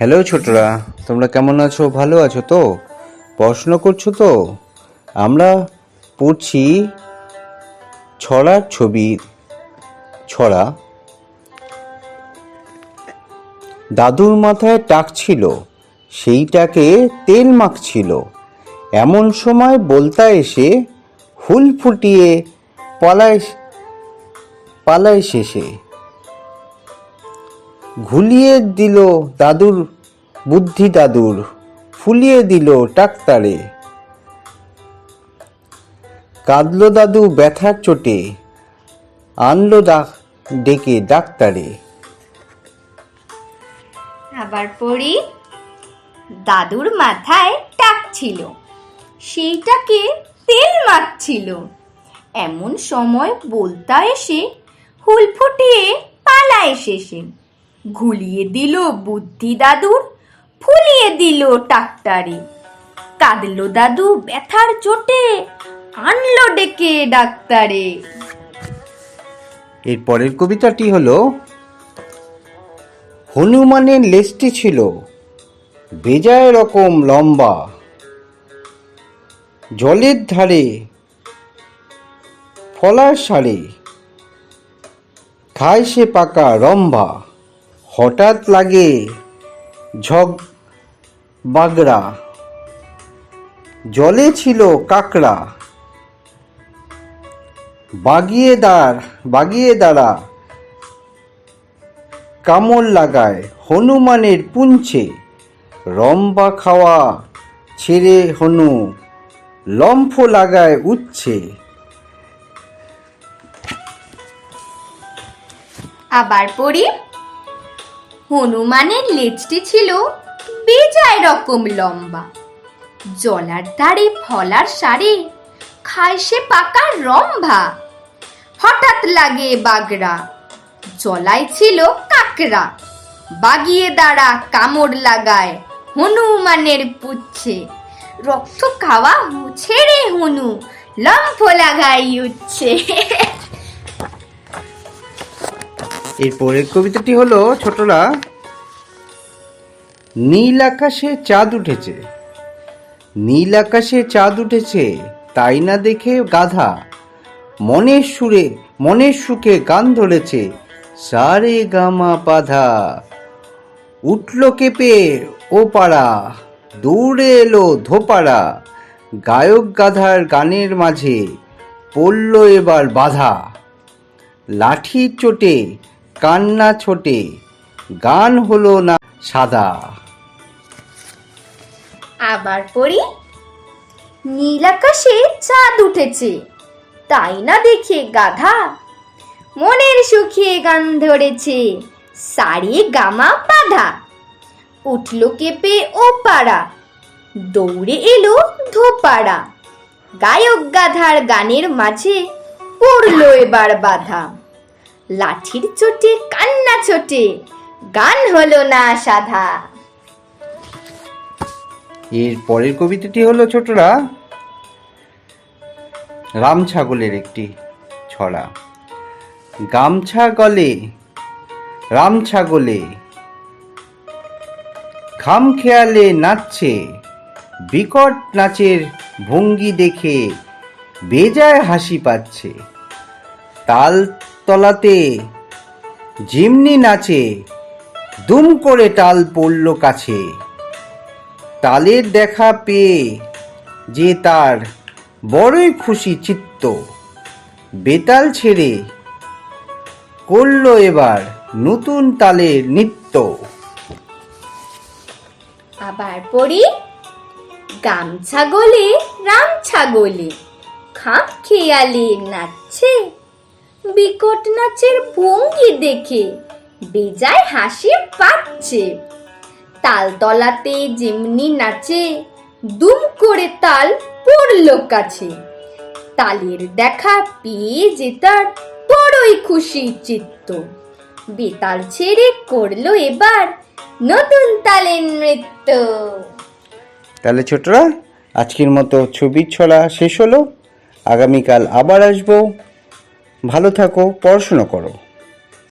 Hello ছোটরা। তোমরা কেমন আছো? ভালো আছো তো? পড়াশোনা করছ তো? আমরা পড়ছি ছড়ার ছবি, ছড়া। দাদুর মাথায় টাক ছিল, সেইটাকে তেল মাখছিল। এমন সময় বলতা এসে হুল ফুটিয়ে পালায় পালায় শেষে। ঘুলিয়ে দিল দাদুর বুদ্ধি দাদুর, ফুলিয়ে দিল ডাক্তারে। কাঁদলো দাদু ব্যথার চোটে, আনলো ডাক ডেকে ডাক্তারে। আবার পড়ি, দাদুর মাথায় টাক ছিল, সেইটাকে তেল মাখছিল এমন সময় বলতা এসে হুল ফুটিয়ে পালায় শেষে। ঘুলিয়ে দিল বুদ্ধি দাদুর, ফুলিয়ে দিল টাকটারে। কাঁদলো দাদু ব্যথার চোটে, আনলো ডেকে ডাক্তারে। এর পরের কবিতাটি হলো, হনুমানের লেজটি ছিল বেজায় রকম লম্বা, জলের ধারে ফলার সারে, খায় সে পাকা রম্ভা। হঠাৎ লাগে ঝগ, বাগড়া। জলে ছিল কাকড়া। বাগিয়ে দাঁড়, বাগিয়ে দাঁড়া। কামড় লাগায় হনুমানের পুঞ্ছে। রম্বা খাওয়া ছেড়ে হনু, লম্ফ লাগায় উচ্ছে। আবার পড়ি। হনুমানের লেজটি ছিল বেজায় রকম লম্বা। জলার ধারে ফলার সারে খায় সে পাকা রম্ভা। হঠাৎ লাগে বাগড়া, জলায় ছিল কাকড়া। বাগিয়ে দাঁড়া কামড় লাগায় হনুমানের পুচ্ছে। রক্ত খাওয়া ছেড়ে হনু, লম্ফ লাগাই উচ্ছে। এর পরের কবিতাটি হলো, ছোটরা, নীল আকাশে চাঁদ উঠেছে। নীল আকাশে চাঁদ উঠেছে, তাই না দেখে গাধা? মনের সুরে, মনের সুখে গান ধরেছে, সারে গামা পাধা উঠল কেঁপে ও পাড়া দৌড়ে এলো ধোপাড়া, গায়ক গাধার গানের মাঝে পড়ল এবার বাধা। লাঠির চোটে কান্না ছোটে, গান হলো না সাদা। আবার পড়ি? নীল আকাশে চাঁদ উঠেছে, তাই না দেখে গাধা? মনের সুখে গান ধরেছে, সারি গামা বাধা। উঠল কেঁপে ও পাড়া, দৌড়ে এলো ধোপাড়া। গায়ক গাধার গানের মাঝে পড়ল এবার বাধা। লাঠির চোটে, কান্না ছোটে। গান হলো না সাধা। এর পরের কবিতাটি হলো, ছোটরা, রাম ছাগলের একটি ছড়া। গামছা গলে, রাম ছাগলে খাম খেয়ালে নাচছে, বিকট নাচের ভঙ্গি দেখে বেজায় হাসি পাচ্ছে। তাল তলাতে। জিমনি নাচে, দুম করে টাল পড়ল কাছে। তালের দেখা পেয়ে যে তার বড়ই খুশি চিত্ত, বেতাল ছেড়ে করল এবার নতুন তালের নৃত্য। আবার পড়ি, গামছা গলে রাম ছাগলে খাপ খেয়ালে নাচছে। বিকট নাচের ভঙ্গি দেখে বেজায় হাসি পাচ্ছে। তালতলাতে যেমনি নাচে, দুম করে তাল পড়ল কাছে। তালের দেখা পেয়ে যে তার বড়ই খুশি চিত্ত। বেতাল ছেড়ে করল এবার নতুন তালের নৃত্য। তাহলে ছোটরা, আজকের মতো ছবির ছড়া শেষ হলো। আগামীকাল আবার আসব। ভালো থাকো পড়াশোনা করো।